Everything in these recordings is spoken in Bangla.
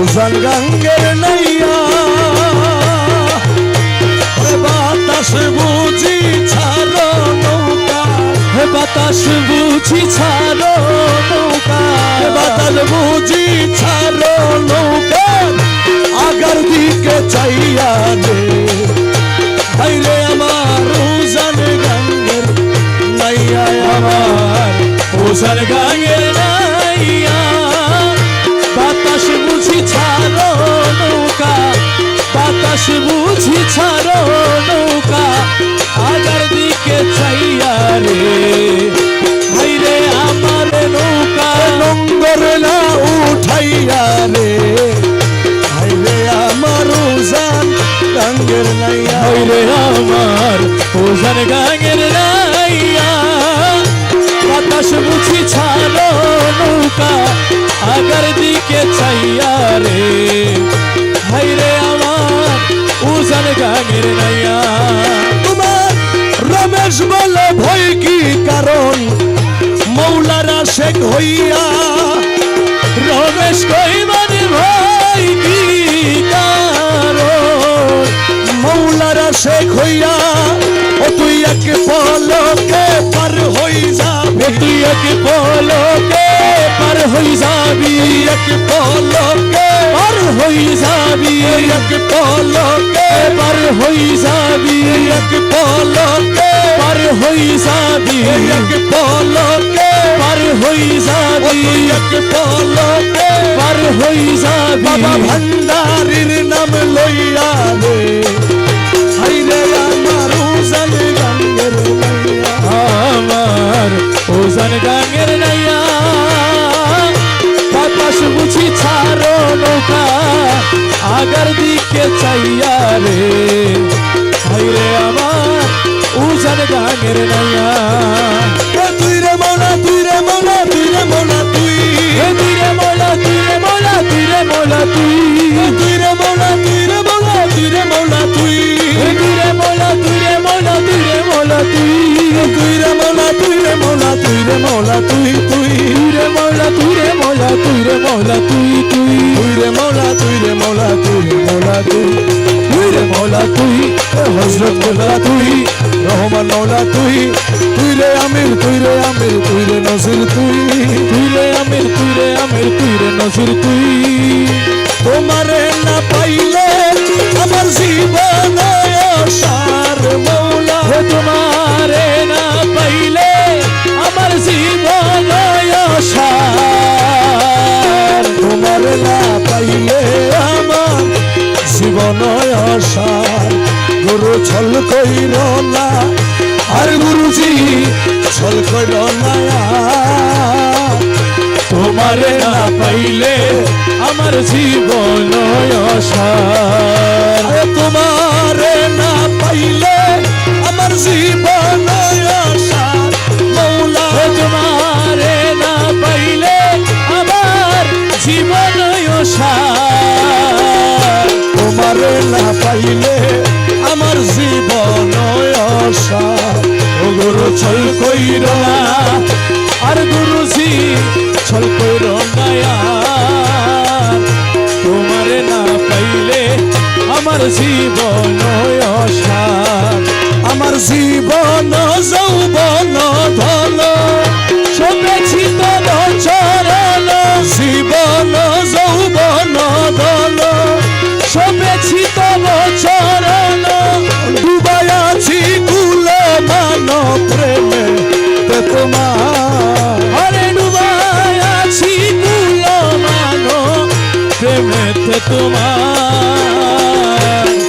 উজান গাঙ্গের নাইয়া বাতাস বুঝি ছাড়ো নৌকা। হে বাতাস বুঝি ছাড়ো নৌকা। এ বাতাস বুঝি ছাড়ো নৌকা। আগার দিকে চাইয়া রে হাইরে আমার উজান গাঙ্গের নাইয়া আমার। ওজার গাঙের বাতাস বুঝি ছাড়ো নৌকা আগার দিকে চাইয়া রে। হাইরে আমার নৌকা নঙ্গর না উঠাইয়া রে। হাইরে আমার উজান গাঙ্গের নাইয়া। হাইরে আমার ওজার গাঙের নাইয়া। বাতাস বুঝি ছাড়ো নৌকা আগার দিকে চাইয়া রে। গাঙের নাইয়া তোমার রমেশ বলে ভয় কি কারণ? মৌলারা শেখ হইয়া রমেশ কইবার ভাই কি কারণ? মৌলারা শেখ হইয়া ও তুই এক পলকে পার হই যাবি। তুই এক পলকে পার হই যাবি। এক পলকে হই যাবি এক পলকে পার হই যাবি এক পলকে পার হই যাবি এক পলকে পার হই যাবি এক পলকে পার হই যাবি। বাবা ভান্ডারির নাম লইয়া রে হাইরে আমার উজান গাঙ্গের আমার ওজন গাঙের নাইয়া বাতাস বুঝি ছাড়ো নৌকা আগার দিকে চাইয়া রে হাইরে আমার উজান গাঙের নাইয়া তুই রে মৌলা তুই রে মৌলা তুই রে মৌলা তুই তুই রে মোলা তুই রে মোলা তুই রে মোলা তুই তুই রে মৌলা তুই রে মৌলা তুই রে মৌলা তুই তুই রে মোলা তুই রে মৌলা তুই, রহমান মৌলা তুই তুই রে আমির তুই রে আমির তুই রে নসির তুই তুই রে আমির তুই রে আমির তুই রে নসির তুই। তোমারে না পাইলে আমার জীবন সার মৌলা। তোমারে না পাইলে আমার জীবন সার তোমারে না পাইলে আমার জীবন সার গুরু ছল কইর না, আর গুরুজি ছল কইর না। তোমারে না পাইলে আমার জীবন তোমারে না পাইলে আমার জীবন মৌলা তোমারে না পাইলে আমার জীবন তোমারে না পাইলে আমার জীবন আশা। ও গুরু, ছল কইর না। আর গুরুজি, ছল কইর নায়ার তোমারে না পাইলে আমার জীবন আশা। আমার জীবন যৌবন তোমার।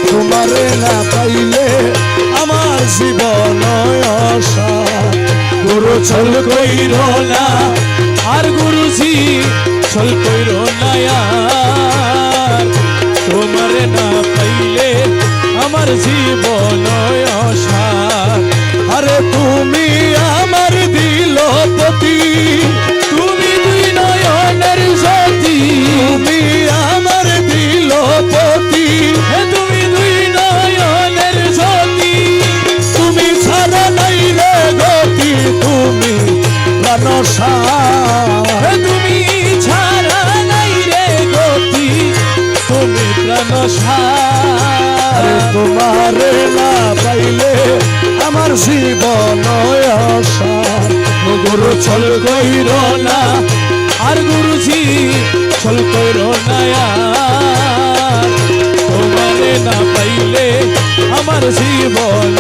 তোমারে না পাইলে আমার জীবন আশা গুরু ছল কইর না, আর গুরুজি ছল কইর নায়ার তোমারে না পাইলে আমার জীবন অসার আরে তুমি আমার দিল পতি। জীবন ও গুরু ছল কইর না, আর গুরুজি ছল কইর না না পাইলে আমার জীবন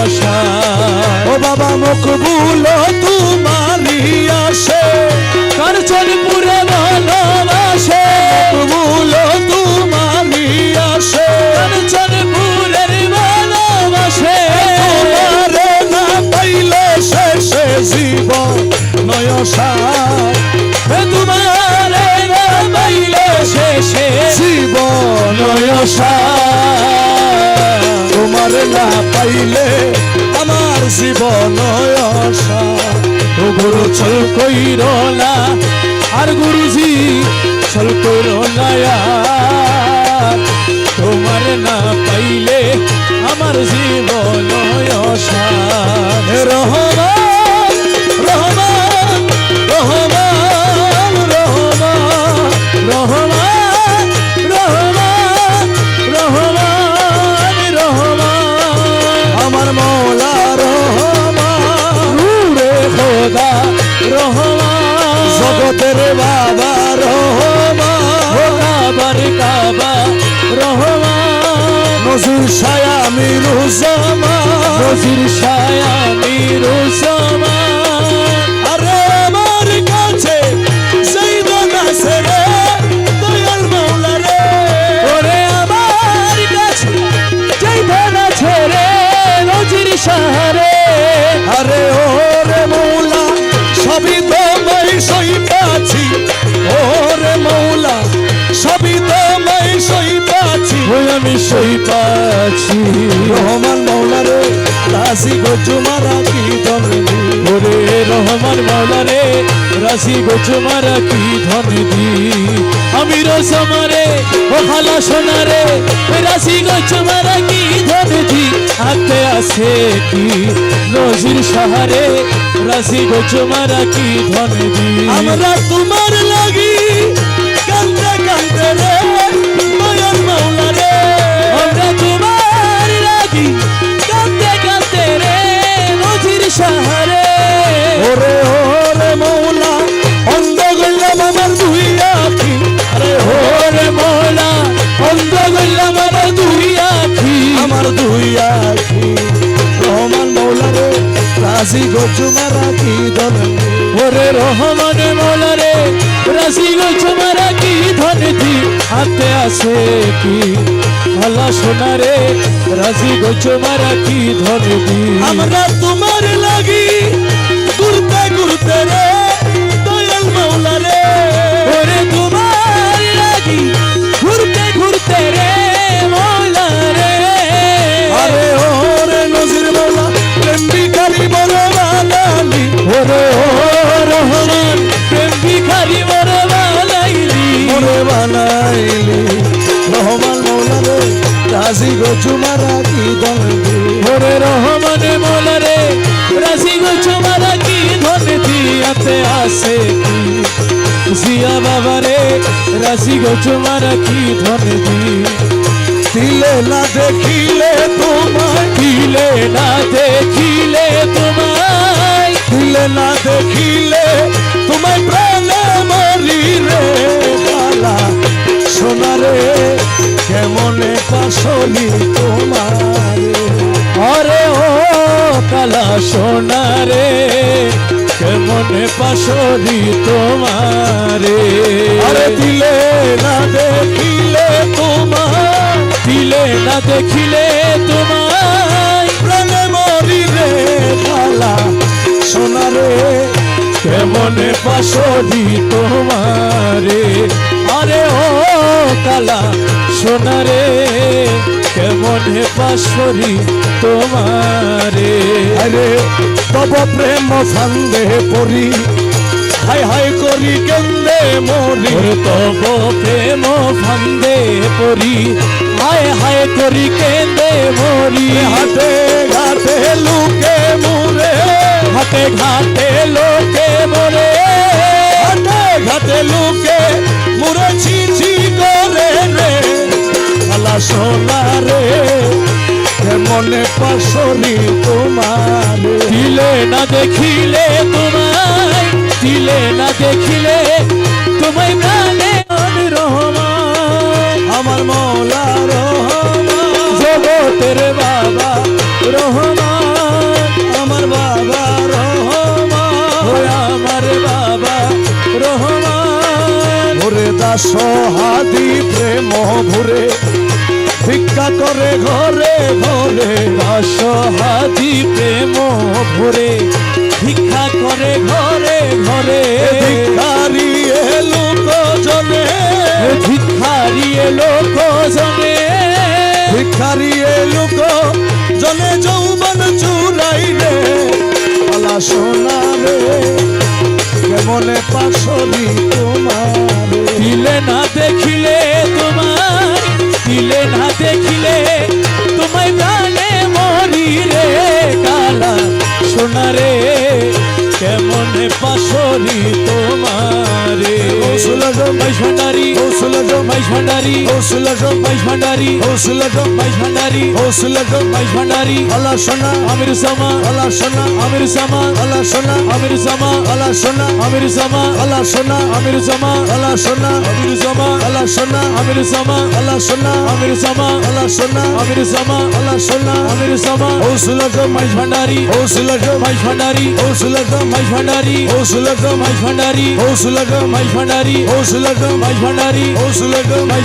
আশা ও বাবা মকবুল তোমারি আসে। কার চলপুরে ভালোবাসে মকবুল না পাইলে আমার জীবন আশা ও গুরু চল কইর না, আর গুরুজি চল কইর না। তোমার না পাইলে আমার জীবন রহমান রহমান রোজির সায়া নিরোসা কি রাশি গোচমারা কি দি? আমি রসমারে ও সোনারে রাশি গোচমারা কি ধন হাতে আছে কি? নজির সাহারে রাশি গোচমারা কি ধন দি? আমরা তোমার লাগি রাজি গোচুমা রাখি ধন? ওরে রহমানে মোলারে রাজি গোচুমা রাখি ধন হাতে আসে কি? ভালা সোনারে রাজি গোচুমা রাখি ধন আমরা তোমার লাগি, ঘুরতে ঘুরতে রে। রাজি গজুমারা কি দমে ওরে রহমান মোলা রে রাশি গছ মারা কি ধন? দিয়াতে আসে কি? জিয়া বাবা রে রাশি গছ মারা কি ধন? দি দিলে না দেখিলে তোমায়। দিলে না দেখিলে তোমায়। দিলে না দেখিলে তোমায় প্রাণে মরি রে বালা সোনারে কেমনে পাশলি তোমারে। অরে ও কালা সোনা রে কেমনে পাশরি তোমারে। আরে দিলে না দেখিলে তোমায়, দিলে না দেখিলে তোমায়। প্রাণে মরি রে বালা সোনারে। কেমনে পাশরি তোমারে। আরে ও কালা সোনারে কেমনে পাশরি তোমারে? আরে তব প্রেম ফান্দে পড়ি হাই হাই করি কেন্দে মরি। তব প্রেম ফান্দে পরি হায় হায় করি কেন্দে মরি। হাতে মনে পাশরি তোমার। দিলে না দেখিলে তোমায় দিলে না দেখিলে তোমায় প্রাণে আমি রহমান আমার মৌলা রহমান। জগতের বাবা রহমান। আমার বাবা রহমান। আমার বাবা রহমান। ওরে দাস হাদি প্রেম ভুরে ভিক্ষা করে ঘরে ঘরে অসহাদি প্রেম ভরে। ভিক্ষা করে ঘরে ঘরে ভিক্ষারি লোক জনে ভিক্ষারি লোক জনে ভিক্ষারি লোক জনে যৌবন চুরাইলে পালা সোনা রে কেমনে পাশরি তোমার? দিলে না দেখিলে তোমার ভান্ডারি হৌসলা জম মাই ভান্ডারি হৌসলা জম মাই ভান্ডারি হৌসলা জম মাই ভান্ডারি পালা সোনা আমির সামা পালা সোনা আমির সামা পালা সোনা আমির সামা পালা সোনা আমির সামা পালা সোনা আমির সামা পালা সোনা আমির সামা পালা সোনা আমির সামা পালা সোনা আমির সামা পালা সোনা আমির সামা পালা সোনা আমির সামা হৌসলা জম মাই ভান্ডারি হৌসলা জম মাই ভান্ডারি হৌসলা জম মাই ভান্ডারি হৌসলা জম মাই ভান্ডারি হৌসলা জম মাই ভান্ডারি হৌসলা জম মাই ভান্ডারি হৌসলা জম মাই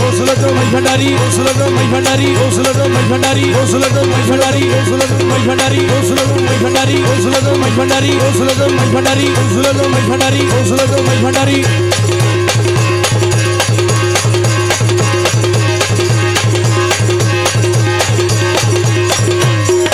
হৌসলা জম মাই ভান্ডারি হৌসলা জম মাই ভান্ডারি হৌসলা জম মাই ভান্ডারি হৌসলা জম মাই ভান্ডারি হৌসলা জম মাই ভান্ডারি হৌসলা জম মাই ভান্ডারি হৌসলা জম মাই ভান্ডারি হৌসলা জম মাই ভান্ডারি হৌসলা জম মাই ভান্ডারি হৌসলা জম মাই ভান্ডারি